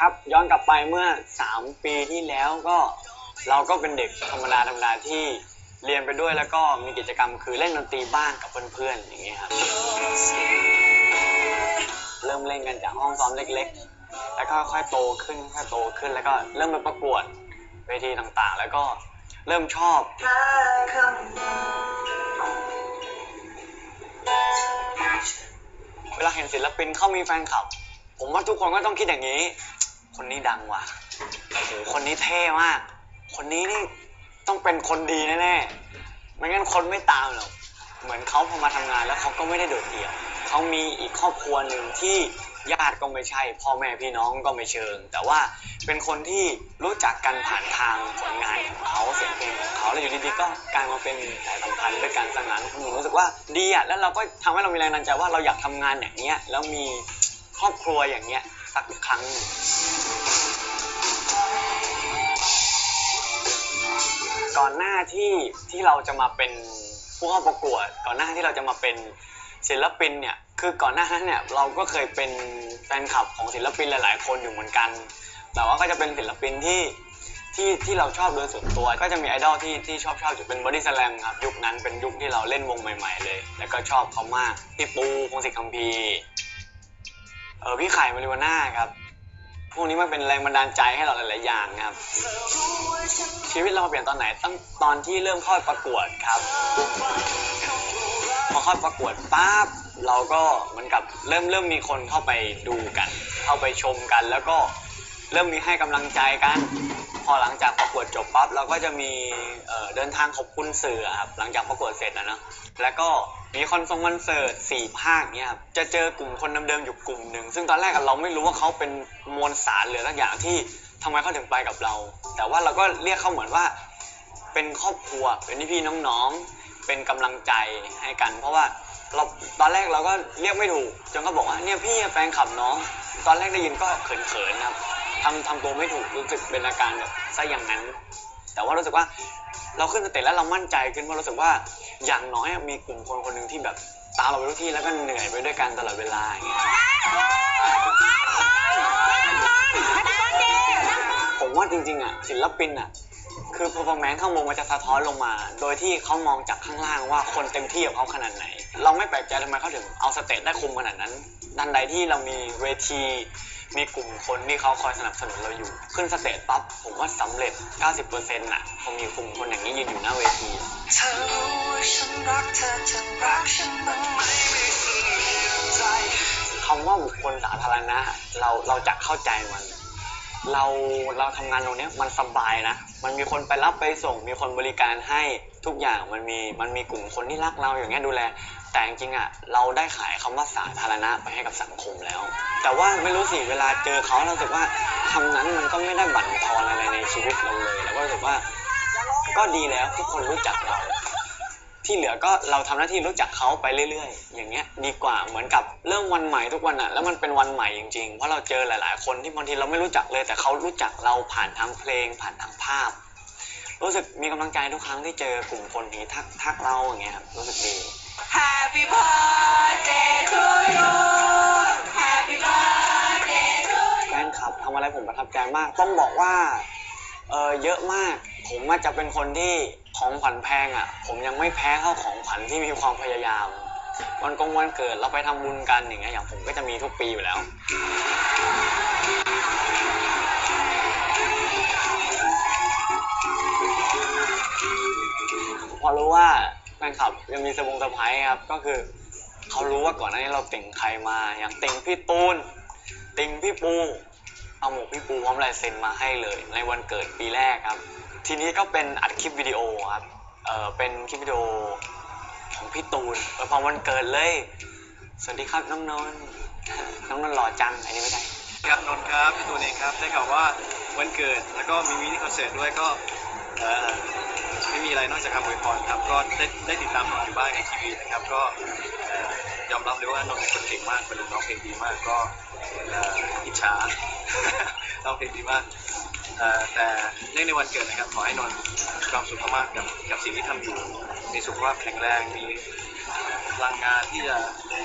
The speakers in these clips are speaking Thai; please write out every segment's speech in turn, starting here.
ครับย้อนกลับไปเมื่อ 3 ปีที่แล้วก็เราก็เป็นเด็กธรรมดาธรรมดาที่เรียนไปด้วยแล้วก็มีกิจกรรมคือเล่นดนตรีบ้างกับเพื่อนๆอย่างเงี้ยครับ เริ่มเล่นกันจากห้องซ้อมเล็กๆ แล้วก็ค่อยๆโตขึ้นค่อยๆโตขึ้นแล้วก็เริ่มไปประกวดเวทีต่างๆ แล้วก็เริ่มชอบ เวลาเห็นศิลปินเขามีแฟนคลับ ผมว่าทุกคนก็ต้องคิดอย่างนี้ คนนี้ดังว่ะโอ้โหคนนี้เท่มาก คนนี้นี่ต้องเป็นคนดีแน่ๆไม่งั้นคนไม่ตามหรอก เหมือนเขาพอมาทำงานแล้วเขาก็ไม่ได้โดดเดี่ยว เขามีอีกครอบครัวหนึ่งที่ญาติก็ไม่ใช่ พ่อแม่พี่น้องก็ไม่เชิง แต่ว่าเป็นคนที่รู้จักกันผ่านทางผลงานของเขาเสียงเพลงของเขาแล้วอยู่ดีๆก็กลายมาเป็นสายสัมพันธ์ด้วยกันสังนั้นผมรู้สึกว่าดีอะแล้วเราก็ทำให้เรามีแรงบันใจว่าเราอยากทำงานอย่างเนี้ยแล้วมี ครอบครัวอย่างเนี้ยสักครั้งหนึ่งก่อนหน้าที่ที่เราจะมาเป็นผู้เข้าประกวด ก่อนหน้าที่เราจะมาเป็นศิลปินเนี่ยคือก่อนหน้านั้นเนี่ยเราก็เคยเป็นแฟนคลับของศิลปินหลาย ๆ คนอยู่เหมือนกัน แต่ว่าก็จะเป็นศิลปินที่ที่ที่เราชอบโดยส่วนตัว ก็จะมีไอดอลที่ที่ชอบชอบอยู่เป็นบอดี้สแลมครับยุคนั้นเป็นยุคที่เราเล่นวงใหม่ ๆ เลย แล้วก็ชอบเขามากพี่ปูพงศิษฐ์คัมภีร์ เออพี่ไข่มาริวาน่าครับ พวกนี้มันเป็นแรงบันดาลใจให้เราหลาย ๆ อย่างครับ ชีวิตเราเปลี่ยนตอนไหนตั้งตอนที่เริ่มเข้าประกวดครับ พอเข้าประกวดปั๊บเราก็เหมือนกับเริ่มเริ่มมีคนเข้าไปดูกัน เข้าไปชมกันแล้วก็ เริ่มมีให้กำลังใจกัน พอหลังจากประกวดจบปั๊บเราก็จะมีเอ่อเดินทางขอบคุณสื่อครับหลังจากประกวดเสร็จนะเนาะแล้วก็มีคอนเสิร์ตคอนเสิร์ตสี่ภาคเนี่ยครับจะเจอกลุ่มคนเดิมๆอยู่กลุ่มหนึ่งซึ่งตอนแรกอะเราไม่รู้ว่าเขาเป็นมวลสารหรือสักอย่างที่ทำไมเขาถึงไปกับเรา แต่ว่าเราก็เรียกเขาเหมือนว่า เป็นครอบครัวเป็นพี่ๆน้องๆ เป็นกำลังใจให้กัน เพราะว่าเราตอนแรกเราก็เรียกไม่ถูกจนเขาบอกว่าเนี่ยพี่แฟนคลับน้อง ตอนแรกได้ยินก็เขินๆนะครับ ทำทำตัวไม่ถูกรู้สึกเป็นอาการแบบซะอย่างนั้น แต่ว่ารู้สึกว่าเราขึ้นสเตจแล้วเรามั่นใจขึ้นเพราะรู้สึกว่าอย่างน้อยมีกลุ่มคนคนหนึ่งที่แบบตามเราไปทุกที่แล้วก็เหนื่อยไปด้วยกันตลอดเวลาอย่างเงี้ยผมว่าจริงๆอะศิลปินอะคือ performance ข้างบนมันจะสะท้อนลงมา โดยที่เขามองจากข้างล่างว่าคนเต็มที่กับเขาขนาดไหน เราไม่แปลกใจทำไมเขาถึงเอาสเตจได้คุมขนาดนั้นดันใดที่เรามีเวที มีกลุ่มคนที่เขาคอยสนับสนุนเราอยู่ ขึ้นสเตจปั๊บผมว่าสำเร็จ 90%น่ะพอมีกลุ่มคนอย่างนี้ยืนอยู่หน้าเวทีเธอรู้ว่าฉันรักเธอเธอรักฉันบ้างไหมไม่สียใจคำว่าบุคคลสาธารณะเราเราจะเข้าใจมัน เราเราทำงานตรงนี้มันสบายนะ มันมีคนไปรับไปส่ง มีคนบริการให้ทุกอย่างมันมีมันมีกลุ่มคนที่รักเราอย่างเงี้ยดูแล แต่จริงๆอะเราได้ขายคำว่าสาธารณะไปให้กับสังคมแล้ว แต่ว่าไม่รู้สิเวลาเจอเขาเราสึกว่าคำนั้นมันก็ไม่ได้บั่นทอนอะไรในชีวิตเราเลยแล้วก็รู้สึกว่าก็ดีแล้วทุกคนรู้จักเรา ที่เหลือก็เราทำหน้าที่รู้จักเขาไปเรื่อยๆ อย่างเงี้ยดีกว่าเหมือนกับเริ่มวันใหม่ทุกวันอะแล้วมันเป็นวันใหม่จริงๆ เพราะเราเจอหลาย ๆ คนที่บางทีเราไม่รู้จักเลย แต่เขารู้จักเราผ่านทางเพลง ผ่านทางภาพ รู้สึกมีกำลังใจทุกครั้งที่เจอกลุ่มคนที่ทักทักเราอย่างเงี้ยครับรู้สึกดี Happy birthday to you Happy birthday to you แฟนคลับทำอะไรผมประทับใจมาก ต้องบอกว่าเออเยอะมาก ผมอาจจะเป็นคนที่ของขวัญแพงอะ ผมยังไม่แพ้เท่าของขวัญที่มีความพยายาม วันกงวันเกิดเราไปทำบุญกันอย่างเงี้ยอย่างผมก็จะมีทุกปีอยู่แล้ว พอรู้ว่า ฟนคลับยังมีเซองเซอร์ไพรส์ครับ ก็คือเขารู้ว่าก่อนหน้านี้เราติ่งใครมา อย่างติ่งพี่ตูน ติ่งพี่ปู เอาหมวกพี่ปูพร้อมลายเซ็นมาให้เลย ในวันเกิดปีแรกครับ ทีนี้ก็เป็นอัดคลิปวิดีโอครับ เออเป็นคลิปวิดีโอของพี่ตูนเออพอวันเกิดเลย สวัสดีครับน้องนนท์น้องนนท์หล่อจัง อันนี้ไม่ใช่ครับนนท์ครับพี่ตูนเองครับ ได้ข่าวว่าวันเกิดแล้วก็มีมินิคอนเสิร์ตด้วยก็ เออ อะไรนอกจากคำอวยพรครับก็ได้ได้ติดตามนนอยู่บ้างในทีวีนะครับก็เอ่อยอมรับเลยว่านนท์เป็นคนเก่งมากเป็นลูกน้องเพลงดีมากก็เอ่ออิจฉา ร้องเพลงดีมากเอ่อแต่เนื่องในวันเกิดนะครับขอให้นนท์มีความสุขมากๆกับกับสิ่งที่ทำอยู่ มีสุขภาพแข็งแรงมีพลังงานที่จะ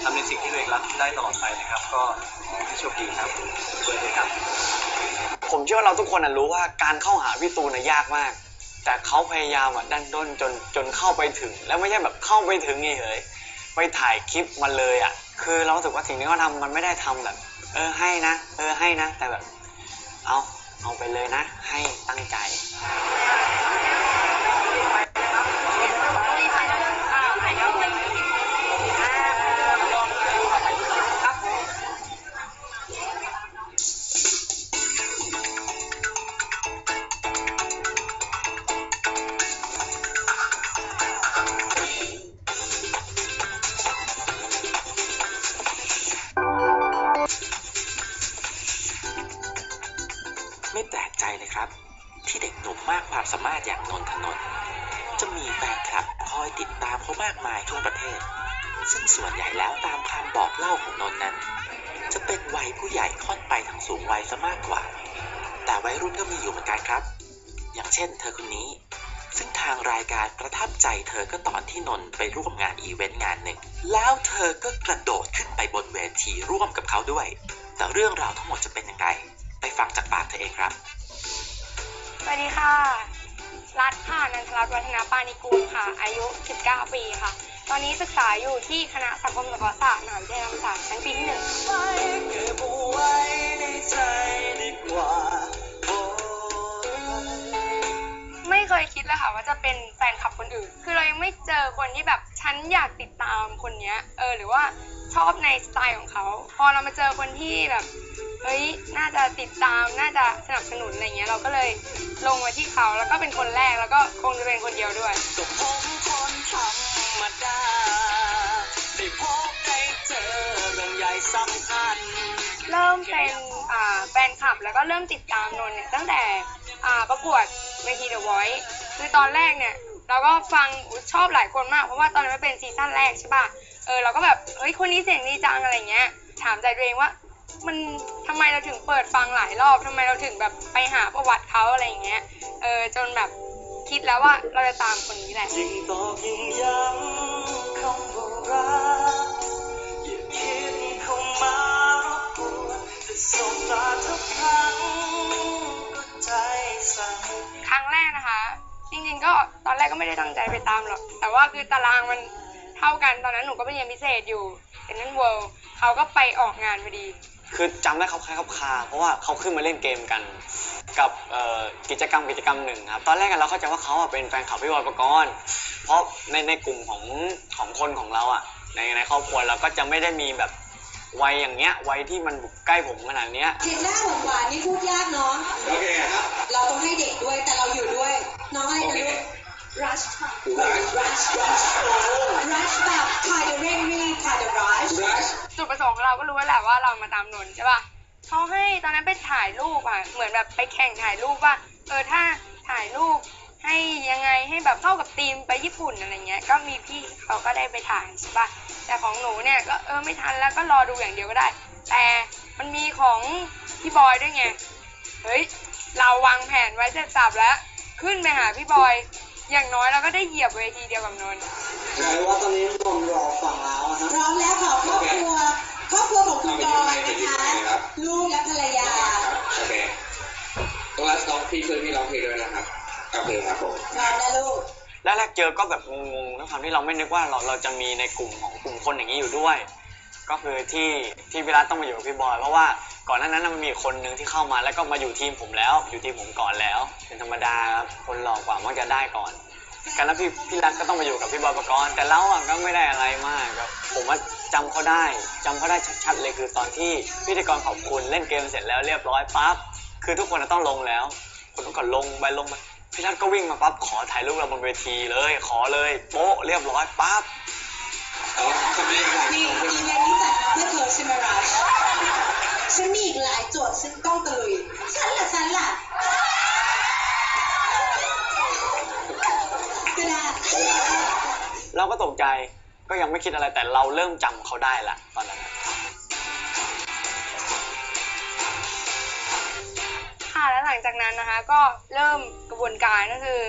ทำในสิ่งที่ตัวเองรักได้ตลอดไปนะครับ ก็ขอให้โชคดีครับเปิดเลยครับ ผมเชื่อว่าเราทุกคนนะรู้ว่าการเข้าหาพี่ตูนนะยากมาก แต่เขาพยายามอะดันด้นจนจนเข้าไปถึง แล้วไม่ใช่แบบเข้าไปถึงเฉยไปถ่ายคลิปมาเลยอะ คือเราสึกว่าสิ่งที่เขาทำมันไม่ได้ทำแบบ เออให้นะ เออให้นะ แต่แบบ เอาเอาไปเลยนะ ให้ตั้งใจ เล่าของนนท์นั้น จะเป็นวัยผู้ใหญ่ค่อนไปทางสูงวัยซะมากกว่า แต่วัยรุ่นก็มีอยู่เหมือนกันครับ อย่างเช่น เธอคนนี้ ซึ่งทางรายการประทับใจเธอก็ตอนที่นนท์ไปร่วมงานอีเวนต์งานหนึ่ง แล้วเธอก็กระโดดขึ้นไปบนเวทีร่วมกับเขาด้วย แต่เรื่องราวทั้งหมดจะเป็นยังไงไปฟังจากปากเธอเองครับ สวัสดีค่ะ รัฐค่ะนันทรัตน์วัฒนาปานิกูลค่ะ อายุ 19 ปีค่ะ ตอนนี้ศึกษาอยู่ที่คณะสังคมสงเคราะห์ศาสตร์มหาวิทยาลัยธรรมศาสตร์ชั้นปีที่หนึ่งไม่เคยคิดเลยค่ะว่าจะเป็นแฟนคลับคนอื่น คือเรายังไม่เจอคนที่แบบฉันอยากติดตามคนเนี้ย เออ หรือว่าชอบในสไตล์ของเขา พอเรามาเจอคนที่แบบ เฮ้ย น่าจะติดตาม น่าจะสนับสนุนอะไรเงี้ย เราก็เลยลงมาที่เขา แล้วก็เป็นคนแรก แล้วก็คงจะเป็นคนเดียวด้วยก็ผ มดา ได้พบได้เจอเรื่องใหญ่สำคัญ เริ่มเป็นอ่าแฟนคลับแล้วก็เริ่มติดตามนนท์เนี่ยตั้งแต่อ่าประกวดเวที The Voice คือตอนแรกเนี่ยเราก็ฟังชอบหลายคนมากเพราะว่าตอนนั้นมันเป็นซีซั่นแรกใช่ป่ะ เออเราก็แบบเฮ้ยคนนี้เสียงดีจังอะไรเงี้ย ถามใจตัวเองว่ามันทำไมเราถึงเปิดฟังหลายรอบทำไมเราถึงแบบไปหาประวัติเขาอะไรเงี้ย เออจนแบบ คิดแล้วว่าเราจะตามคนนี้แหละยิ่งตอกยิ่งย้ำคำว่ารักอย่าคิดเข้ามารบกวนจะสบตาทุกครั้งก็ใจสั่นครั้งแรกนะคะ จริงๆก็ตอนแรกก็ไม่ได้ตั้งใจไปตามหรอก แต่ว่าคือตารางมันเท่ากันตอนนั้นหนูก็ไปเรียนพิเศษอยู่เป็นนั่นเวิลด์เขาก็ไปออกงานพอดี คือจำได้เขาคล้ายเขาคาเพราะว่าเขาขึ้นมาเล่นเกมกัน กับเอ่อกิจกรรมกิจกรรมหนึ่งครับตอนแรกอะเราเข้าใจว่าเขาอะเป็นแฟนคลับพี่บอยปกรณ์เพราะในในกลุ่มของของคนของเราอะในในครอบครัวเราก็จะไม่ได้มีแบบวัยอย่างเงี้ยวัยที่มันใกล้ผมขนาดเนี้ยเห็นหน้าหวานๆนี่พูดยากเนาะโอเคครับเราต้องให้เด็กด้วยแต่เราอยู่ด้วยน้องอะไรนะลูกรัชค่ะรัชรัชรัชรัชแบบคาเดเร่งรีคาเดรัชรัชจุดประสงค์ของเราก็รู้แล้วแหละว่าเรามาตามนนท์ใช่ป่ะ เขาให้ตอนนั้นไปถ่ายรูปอะเหมือนแบบไปแข่งถ่ายรูปว่า เออถ้าถ่ายรูปให้ยังไงให้แบบเข้ากับธีมไปญี่ปุ่นอะไรเงี้ย ก็มีพี่เขาก็ได้ไปถ่ายใช่ป่ะแต่ของหนูเนี่ยก็เออไม่ทันแล้วก็รอดูอย่างเดียวก็ได้ แต่มันมีของพี่บอยด้วยไง เฮ้ย เราวางแผนไว้เสร็จสับแล้ว ขึ้นไปหาพี่บอย อย่างน้อยเราก็ได้เหยียบเวทีเดียวกับนนท์กลายว่าตอนนี้นนรอฟังแล้วอะฮะ พร้อมแล้วขอครอบครัว ครอบครัวของคุณบอยนะคะลูกและภรรยาโอเคต้องรัชน้องพี่ช่วยพี่ร้องเพลงด้วยนะครับโอเคครับผมพร้อมนะลูกแรกๆเจอก็แบบงงๆด้วยความที่เราไม่นึกว่าเราเราจะมีในกลุ่มของกลุ่มคนอย่างนี้อยู่ด้วย ก็คือที่ที่พี่รัตต้องมาอยู่กับพี่บอยเพราะว่าก่อนหน้านั้นนะมันมีคนหนึ่งที่เข้ามาแล้วก็มาอยู่ทีมผมแล้ว อยู่ทีมผมก่อนแล้ว เป็นธรรมดาครับคนหลอกกว่ามักจะได้ก่อน กันแล้วพี่พี่รัตก็ต้องมาอยู่กับพี่บอยประกรณ์แต่เราอะก็ไม่ได้อะไรมากครับผมว่าจำเขาได้จำเขาได้ชัดๆเลยคือตอนที่พิธีกรขอบคุณเล่นเกมเสร็จแล้วเรียบร้อยปั๊บคือทุกคนจะต้องลงแล้วคนทุกคนลงไปลงไปพี่รัตก็วิ่งมาปั๊บขอถ่ายรูปเราบนเวทีเลย ขอเลยโป๊ะเรียบร้อยปั๊บนี่อีเวนต์นี้จัดเพื่อเธอใช่ไหมรัชฉันมีอีกหลายโจทย์ซึ่งต้องตะลุยฉันล่ะฉันล่ะ เราก็ตกใจก็ยังไม่คิดอะไรแต่เราเริ่มจำเขาได้ละตอนนั้นค่ะแล้วหลังจากนั้นนะคะก็เริ่มกระบวนการก็คือ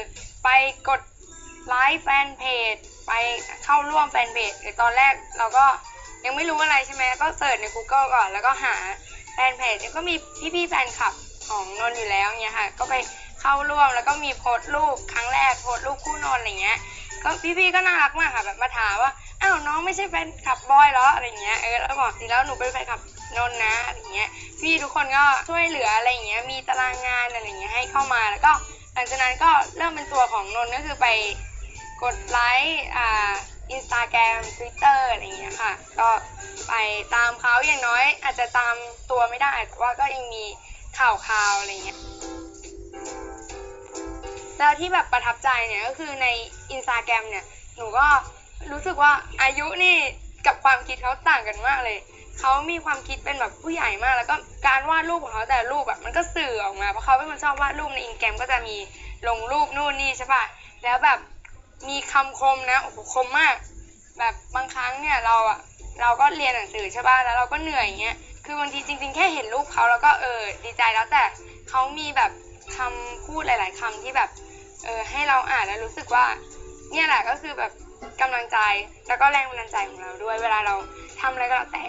ไปกดไลค์แฟนเพจไปเข้าร่วมแฟนเพจตอนแรกเราก็ยังไม่รู้อะไรใช่ไหมก็เสิร์ชใน Google ก่อนแล้วก็หาแฟนเพจแล้วก็มีพี่ๆแฟนคลับของนนท์อยู่แล้วเนี่ยค่ะ ก็ไปเข้าร่วมแล้วก็มีโพสต์รูปครั้งแรกโพสต์รูปคู่นนท์อะไรเงี้ย ก็พี่ๆก็น่ารักมากค่ะแบบมาถามว่าอ้าวน้องไม่ใช่แฟนคลับบอยเหรออะไรเงี้ยเออแล้วบอกจริงแล้วหนูเป็นแฟนคลับนนท์นะอะไรเงี้ยพี่ทุกคนก็ช่วยเหลืออะไรเงี้ยมีตารางงานอะไรเงี้ยให้เข้ามาแล้วก็หลังจากนั้นก็เริ่มเป็นตัวของนนท์ก็คือไปกดไลค์อ่าอินสตาแกรมทวิตเตอร์อะไรอย่างเงี้ยค่ะ ก็ไปตามเขาอย่างน้อย อาจจะตามตัวไม่ได้แต่ว่าก็ยังมีข่าวข่าวอะไรเงี้ย แล้วที่แบบประทับใจเนี่ยก็คือในอินสตาแกรมเนี่ย หนูก็รู้สึกว่าอายุนี่กับความคิดเขาต่างกันมากเลย เขามีความคิดเป็นแบบผู้ใหญ่มาก แล้วก็การวาดรูปของเขาแต่รูปแบบมันก็สื่อออกมาเพราะเขาเป็นคนชอบวาดรูปในอินแกรมก็จะมีลงรูปนู่นนี่ใช่ป่ะ แล้วแบบมีคำคมนะโอ้โหคมมาก แบบบางครั้งเนี่ยเราอะเราก็เรียนหนังสือใช่ป่ะแล้วเราก็เหนื่อยอย่างเงี้ยคือบางทีจริง ๆ แค่เห็นรูปเขาแล้วก็เออดีใจแล้วแต่เขามีแบบ คำพูดหลาย ๆคำที่แบบเออให้เราอ่านแล้วรู้สึกว่า เนี่ยแหละก็คือแบบกำลังใจแล้วก็แรงบันดาลใจของเราด้วย เวลาเราทำอะไรก็แล้วแต่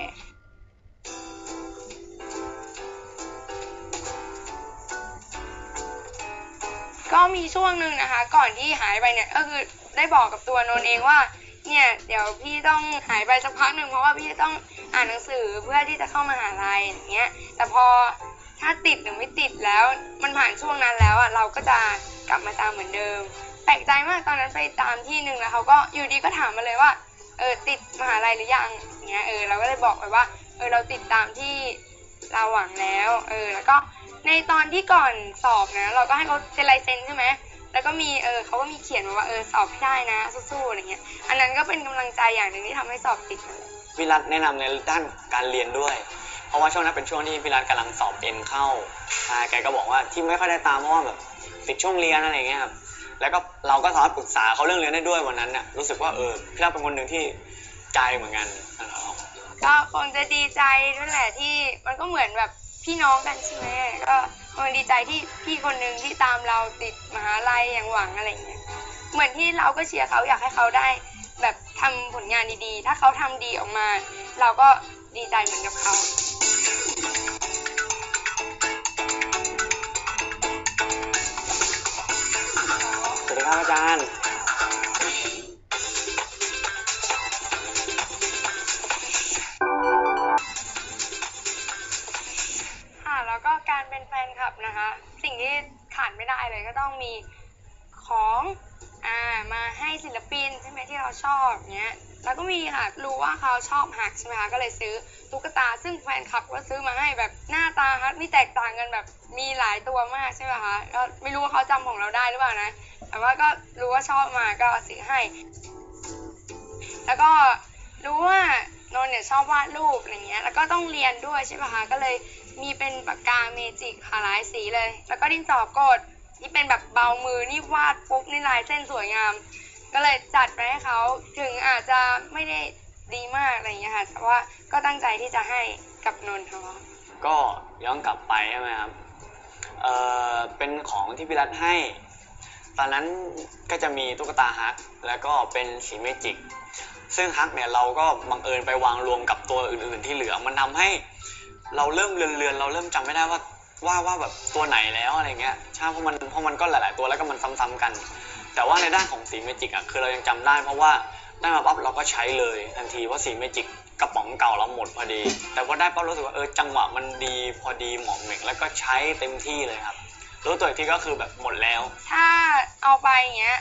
ก็มีช่วงหนึ่งนะคะ ก่อนที่หายไปเนี่ยก็คือได้บอกกับตัวนนท์เองว่า เนี่ยเดี๋ยวพี่ต้องหายไปสักพักหนึ่งเพราะว่าพี่ต้องอ่านหนังสือเพื่อที่จะเข้ามหาลัยอย่างเงี้ย แต่พอ ถ้าติดหรือไม่ติดแล้ว มันผ่านช่วงนั้นแล้วอะเราก็จะกลับมาตามเหมือนเดิม แปลกใจมากตอนนั้นไปตามที่หนึ่งแล้วเขาก็อยู่ดีก็ถามมาเลยว่าเออติดมหาลัยหรือยังอย่างเงี้ยเออเราก็เลยบอกไปว่าเออเราติดตามที่เราหวังแล้วเออแล้วก็ในตอนที่ก่อนสอบนะ เราก็ให้เขาเซ็นลายเซ็นใช่ไหมแล้วก็มีเออเขาก็มีเขียนมาว่าเออสอบให้ได้นะสู้ๆอะไรเงี้ย อันนั้นก็เป็นกำลังใจอย่างหนึ่งที่ทำให้สอบติดนั่นแหละพี่รัฐแนะนำในด้านการเรียนด้วย เพราะว่าช่วงนั้นเป็นช่วงที่พี่รัฐกำลังสอบเอ็นเข้าอ่าแกก็บอกว่าที่ไม่ค่อยได้ตามเพราะว่าแบบติดช่วงเรียนอะไรเงี้ยครับแล้วก็เราก็สามารถปรึกษาเขาเรื่องเรียนได้ด้วยวันนั้นเนี่ยรู้สึกว่าเออพี่รัฐเป็นคนหนึ่งที่ใจเหมือนกันนะครับก็คงจะดีใจนั่นแหละที่มันก็เหมือนแบบพี่น้องกันใช่ไหมก็คงดีใจที่พี่คนหนึ่งที่ตามเราติดมหาลัยอย่างหวังอะไรเงี้ยเหมือนที่เราก็เชียร์เขาอยากให้เขาได้แบบทำผลงานดีๆ ถ้าเขาทำดีออกมา เราก็ ดีใจเหมือนกับเขาสวัสดีครับอาจารย์ ก็มีค่ะ รู้ว่าเขาชอบฮักใช่ไหมคะ ก็เลยซื้อตุ๊กตา ซึ่งแฟนคลับก็ซื้อมาให้แบบหน้าตาฮักนี่แตกต่างกันแบบมีหลายตัวมากใช่ไหมคะ ก็ไม่รู้ว่าเขาจำของเราได้หรือเปล่านะ แต่ว่าก็รู้ว่าชอบมาก็ซื้อให้ แล้วก็รู้ว่านนเนี่ยชอบวาดรูปอะไรเงี้ย แล้วก็ต้องเรียนด้วยใช่ปะคะ ก็เลยมีเป็นปากกาเมจิกค่ะหลายสีเลย แล้วก็ดินสอกดที่เป็นแบบเบามือนี่วาดปุ๊บนี่ลายเส้นสวยงาม ก็เลยจัดไปให้เขาถึงอาจจะไม่ได้ดีมากอะไรเงี้ยค่ะแต่ว่าก็ตั้งใจที่จะให้กับนนท์เขาก็ย้อนกลับไปใช่ไหมครับเออเป็นของที่พี่รัฐให้ ตอนนั้นก็จะมีตุ๊กตาฮักแล้วก็เป็นสีเมจิก ซึ่งฮักเนี่ยเราก็บังเอิญไปวางรวมกับตัวอื่น ๆ ที่เหลือมันทำให้เราเริ่มเลือนๆเราเริ่มจำไม่ได้ว่าว่าว่าแบบตัวไหนแล้วอะไรเงี้ยใช่เพราะมันเพราะมันก็หลาย ๆ ตัวแล้วก็มันซ้ำๆกัน แต่ว่าในด้านของสีเมจิกอะคือเรายังจำได้ เพราะว่าได้มาปั๊บเราก็ใช้เลยทันทีเพราะสีเมจิกกระป๋องเก่าเราหมดพอดี แต่พอได้ปั๊บรู้สึกว่าเออจังหวะมันดีพอดีเหมาะเหม่งแล้วก็ใช้เต็มที่เลยครับ รู้ตัวอีกทีก็คือแบบหมดแล้ว ถ้าเอาไปอย่างเงี้ย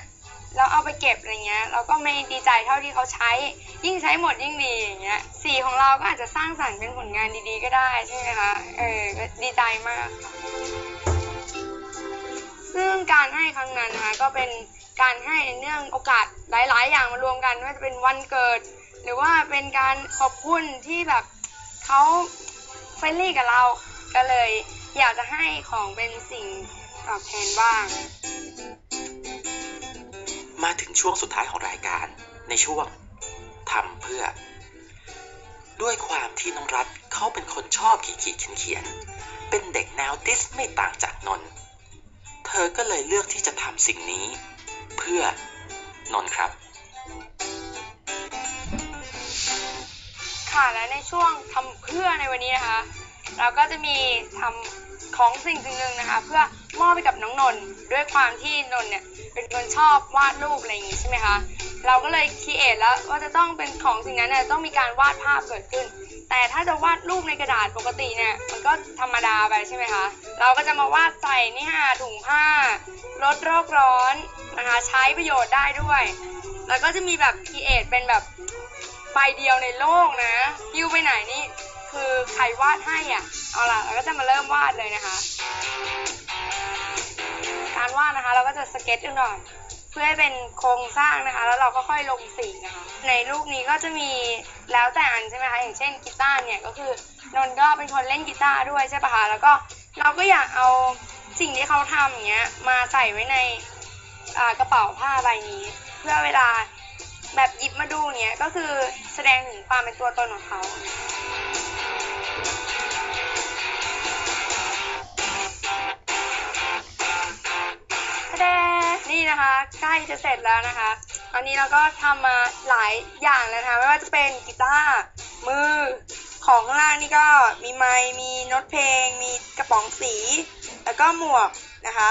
แล้วเอาไปเก็บอะไรเงี้ยเราก็ไม่ดีใจเท่าที่เขาใช้ ยิ่งใช้หมดยิ่งดีอย่างเงี้ยสีของเราก็อาจจะสร้างสรรค์เป็นผลงานดีๆ ก็ได้ใช่ไหมคะเออดีใจมากค่ะซึ่งการให้ครั้งนั้นนะคะก็เป็น การให้เนื่องโอกาสหลาย ๆ อย่างมารวมกันไม่ว่าจะเป็นวันเกิด หรือว่าเป็นการขอบคุณที่แบบเขาเฟรนลี่กับเราก็เลยอยากจะให้ของเป็นสิ่งตอบแทนบ้าง มาถึงช่วงสุดท้ายของรายการในช่วงทำเพื่อ ด้วยความที่น้องรัฐเขาเป็นคนชอบขีดขีดเขียนเขียน เป็นเด็กแนวดิสไม่ต่างจากนน เธอก็เลยเลือกที่จะทำสิ่งนี้ พื่อนอนครับ ค่ะและในช่วงทำเพื่อในวันนี้นะคะ เราก็จะมีทำของสิ่งหนึ่งนะคะ เพื่อมอบไปกับน้องนนท์ด้วยความที่นนท์เนี่ยเป็นคนชอบวาดรูปอะไรอย่างงี้ใช่ไหมคะเราก็เลยคิดเอทแล้วว่าจะต้องเป็นของสิ่งนั้นเนี่ยต้องมีการวาดภาพเกิดขึ้น แต่ถ้าจะวาดรูปในกระดาษปกติเนี่ยมันก็ธรรมดาไปใช่ไหมคะ เราก็จะมาวาดใส่นี่ค่ะถุงผ้าลดโรคร้อนนะคะใช้ประโยชน์ได้ด้วย แล้วก็จะมีแบบคิดเอทเป็นแบบใบเดียวในโลกนะยิ้วไปไหนนี่คือใครวาดให้อะเอาล่ะเราก็จะมาเริ่มวาดเลยนะคะ การวาดนะคะเราก็จะสเก็ตกันก่อน เพื่อให้เป็นโครงสร้างนะคะ แล้วเราก็ค่อยลงสีนะคะ ในรูปนี้ก็จะมีแล้วแต่อันใช่ไหมคะอย่างเช่นกีตาร์เนี่ยก็คือนนก็เป็นคนเล่นกีตาร์ด้วยใช่ปะคะแล้วก็เราก็อยากเอาสิ่งที่เขาทำอย่างเงี้ยมาใส่ไว้ในกระเป๋าผ้าใบนี้ เพื่อเวลาแบบหยิบมาดูเนี้ยก็คือแสดงถึงความเป็นตัวตนของเขาแสดง นี่นะคะใกล้จะเสร็จแล้วนะคะ ตอนนี้เราก็ทำมาหลายอย่างแล้วนะคะ ไม่ว่าจะเป็นกีตาร์มือของข้างล่างนี่ก็มีไมค์มีโน้ตเพลง มีกระป๋องสี แล้วก็หมวกนะคะ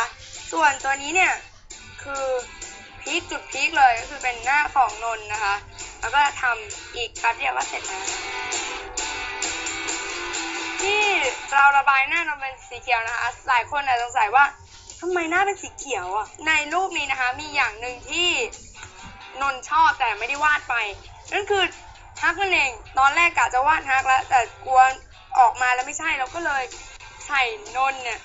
ส่วนตัวนี้เนี่ยคือพีคจุดพีคเลยก็คือเป็นหน้าของนนนะคะ แล้วก็ทำอีกแป๊บเดียวก็เสร็จแล้วที่เราระบายหน้านนเป็นสีเขียวนะคะ หลายคนอาจจะสงสัยว่า ทำไมหน้าเป็นสีเขียวอะ ในรูปนี้นะคะ มีอย่างหนึ่งที่นนชอบแต่ไม่ได้วาดไป นั่นคือฮักนั่นเอง ตอนแรกกะจะวาดฮักแล้ว แต่กลัวออกมาแล้วไม่ใช่เราก็เลยใส่นนเนี่ย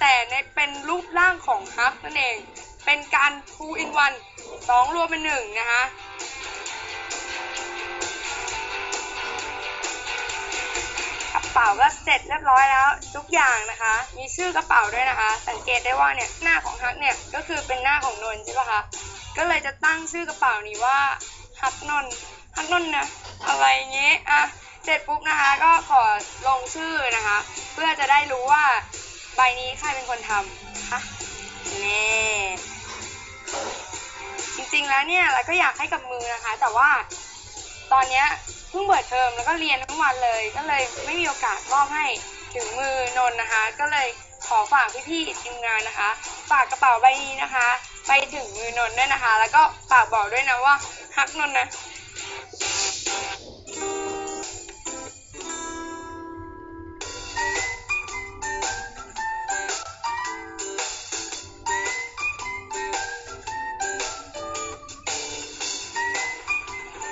แต่ในเป็นรูปร่างของฮักนั่นเอง เป็นการ two in one สองรวมเป็นหนึ่งนะคะ เป๋าก็เสร็จเรียบร้อยแล้วทุกอย่างนะคะ มีชื่อกระเป๋าด้วยนะคะ สังเกตได้ว่าเนี่ยหน้าของฮักเนี่ยก็คือเป็นหน้าของนนท์ใช่ปะคะก็เลยจะตั้งชื่อกระเป๋านี้ว่าฮักนนท์ฮักนน์นะอะไรเงี้ยอะเสร็จปุ๊บนะคะก็ขอลงชื่อนะคะ เพื่อจะได้รู้ว่าใบนี้ใครเป็นคนทำคะนี่จริงๆแล้วเนี่ยเราก็อยากให้กับมือนะคะ แต่ว่า ตอนเนี้ยเพิ่งเปิดเทอมแล้วก็เรียนทั้งวันเลย ก็เลยไม่มีโอกาสมอบให้ถึงมือนนนะคะ ก็เลยขอฝากพี่ๆทีมงานนะคะ ฝากกระเป๋าใบนี้นะคะ ไปถึงมือนนด้วยนะคะ แล้วก็ฝากบอกด้วยนะว่าฮักนนนะ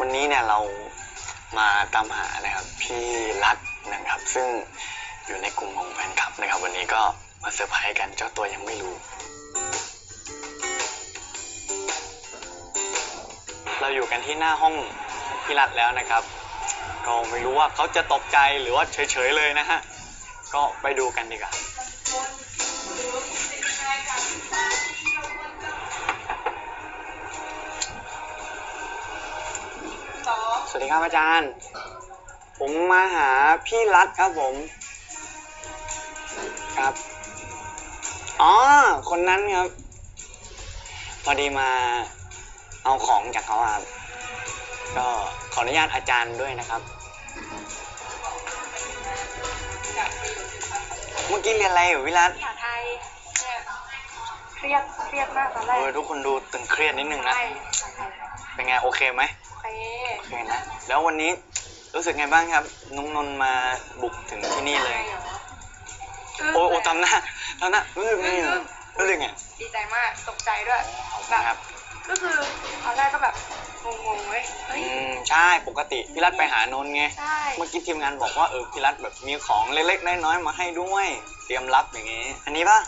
วันนี้เนี่ยเรามาตามหานะครับพี่รัฐนะครับ ซึ่งอยู่ในกลุ่มของแฟนคลับนะครับ วันนี้ก็มาเซอร์ไพรส์กันเจ้าตัวยังไม่รู้ เราอยู่กันที่หน้าห้องพี่รัฐแล้วนะครับ ก็ไม่รู้ว่าเขาจะตกใจหรือว่าเฉยๆเลยนะฮะก็ไปดูกันดีกว่า สวัสดีครับอาจารย์ ผมมาหาพี่รัฐครับผม ครับ อ๋อ คนนั้นครับ พอดีมาเอาของจากเขาอะครับ ก็ขออนุญาตอาจารย์ด้วยนะครับ เมื่อกี้เรียนอะไรอยู่พี่รัฐภาษาไทยเนี่ยเครียดเครียดมากตอนแรเอกอทุกคนดูตึงเครียดนิดนึงนะ ใช่ภาษาไทยเป็นไงโอเคไหมโอเคโอ เคนะแล้ววันนี้รู้สึกไงบ้างครับน้องนนท์มาบุกถึงที่นี่เลยโอ้โอ้ทำหน้าทำหน้ารู้สึกไงอะรู้สึกไงดีใจมากตกใจด้วยขอบคุแบณบครับก็คือตอนแรกก็แบบงงๆเว้ยเฮ้ยอืมใช่ปกติพี่รัฐไปหานนท์ไงใช่เมื่อกี้ทีมงานบอกว่าเออพี่รัฐแบบมีของเล็กๆน้อยๆมาให้ด้วย เตรียมรับอย่างงี้ อันนี้ป่ะ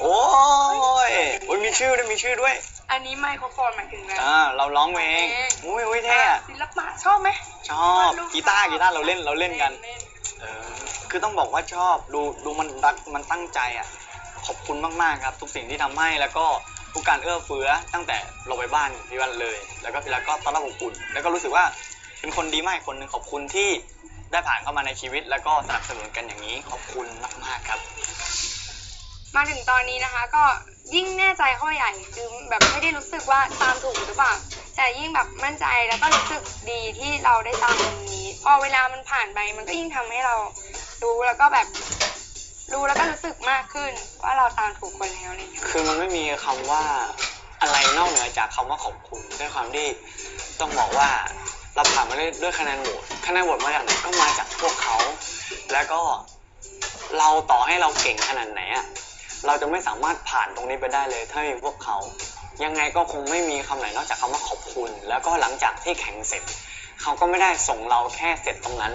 โอ้ยโอ้ยมีชื่อด้วยมีชื่อด้วย อันนี้ไมโครโฟนหมายถึงอะไรอ่าเราร้องเองอุ้ยอุ้ยเท่อะศิลปะชอบไหมชอบกีตาร์กีตาร์เราเล่นเราเล่นกันเล่นเออคือต้องบอกว่าชอบดูดูมันรักมันตั้งใจอะขอบคุณมากๆครับ ทุกสิ่งที่ทำให้แล้วก็ทุกการเอื้อเฟื้อตั้งแต่เราไปบ้านพี่วันเลย แล้วก็พี่รักก็ต้อนรับอบอุ่นแล้วก็รู้สึกว่าเป็นคนดีมากอีกคนหนึ่งขอบคุณที่ได้ผ่านเข้ามาในชีวิต แล้วก็สนับสนุนกันอย่างนี้ขอบคุณมากๆครับ มาถึงตอนนี้นะคะ ก็ยิ่งแน่ใจเข้าใหญ่คือแบบไม่ได้รู้สึกว่าตามถูกหรือเปล่าแต่ยิ่งแบบมั่นใจแล้วก็รู้สึกดีที่เราได้ตามตรงนี้ พอเวลามันผ่านไปมันก็ยิ่งทำให้เรารู้แล้วก็แบบรู้แล้วก็รู้สึกมากขึ้นว่าเราตามถูกคนแล้วอะไรเงี้ยคือมันไม่มีคำว่าอะไรนอกเหนือจากคำว่าขอบคุณด้วยความที่ต้องบอกว่าเราผ่านมาด้วยด้วยคะแนนโหวตคะแนนโหวตมาจากไหนก็มาจากพวกเขา แล้วก็เราต่อให้เราเก่งขนาดไหนอะ เราจะไม่สามารถผ่านตรงนี้ไปได้เลย ถ้ามีพวกเขา ยังไงก็คงไม่มีคำไหนนอกจากคำว่าขอบคุณ แล้วก็หลังจากที่แข่งเสร็จ เขาก็ไม่ได้ส่งเราแค่เสร็จตรงนั้น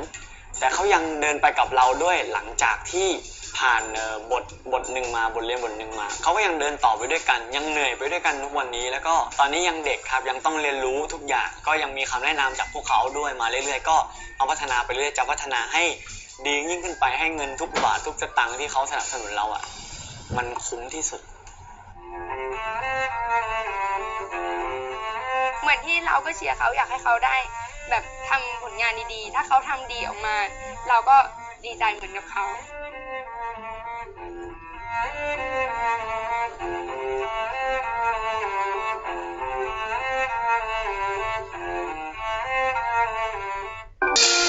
แต่เขายังเดินไปกับเราด้วยหลังจากที่ผ่านบทบทหนึ่งมาบทเรียนบทหนึ่งมา เขาก็ยังเดินต่อไปด้วยกัน ยังเหนื่อยไปด้วยกันทุกวันนี้ แล้วก็ตอนนี้ยังเด็กครับยังต้องเรียนรู้ทุกอย่างก็ยังมีคำแนะนำจากพวกเขาด้วยมาเรื่อยๆ ก็เอาพัฒนาไปเรื่อยๆจะพัฒนาให้ดียิ่งขึ้นไปให้เงินทุกบาททุกสตางค์ที่เขาสนับสนุนเราอะ มันคุ้มที่สุด เหมือนที่เราก็เชียร์เขาอยากให้เขาได้ แบบทำผลงานดีๆ ถ้าเขาทำดีออกมา เราก็ดีใจเหมือนกับเขา「